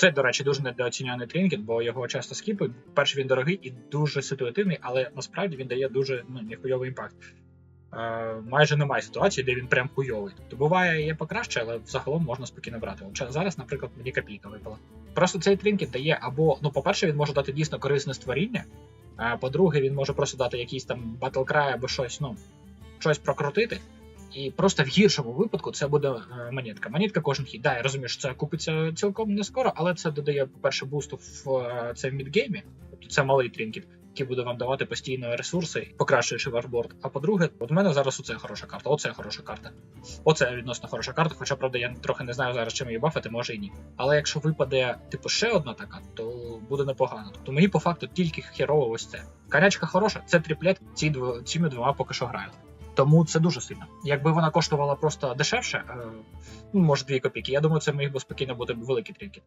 Це, до речі, дуже недооцінений тринкет, бо його часто скіпають. Перше, він дорогий і дуже ситуативний, але насправді він дає дуже ну, ніхуйовий імпакт. Е, майже немає ситуації, де він прям хуйовий. Тобто буває є покраще, але загалом можна спокійно брати. Зараз, наприклад, мені копійка випала. Просто цей тринкет дає або, ну, по-перше, він може дати дійсно корисне створіння. А по-друге, він може просто дати якийсь там батлкрай або щось, ну, щось прокрутити. І просто в гіршому випадку це буде е, монетка. Монетка кожен хід. Да, я розумію, що це купиться цілком не скоро, але це додає, по-перше, бусту в е, це в мідгеймі. Тобто це малий тринкет, який буде вам давати постійно ресурси, покращуючи ваш борт. А по-друге, от у мене зараз оце хороша карта, оце хороша карта. Оце відносно хороша карта, хоча правда я трохи не знаю зараз, чим її бафати, може і ні. Але якщо випаде типу ще одна така, то буде непогано. Тобто мені по факту тільки херово ось це. Конячка хороша, це тріплет, ці дво, цими двома поки що грають. Тому це дуже сильно. Якби вона коштувала просто дешевше, е, ну може 2 копійки, я думаю, це міг би спокійно бути великий тринкет.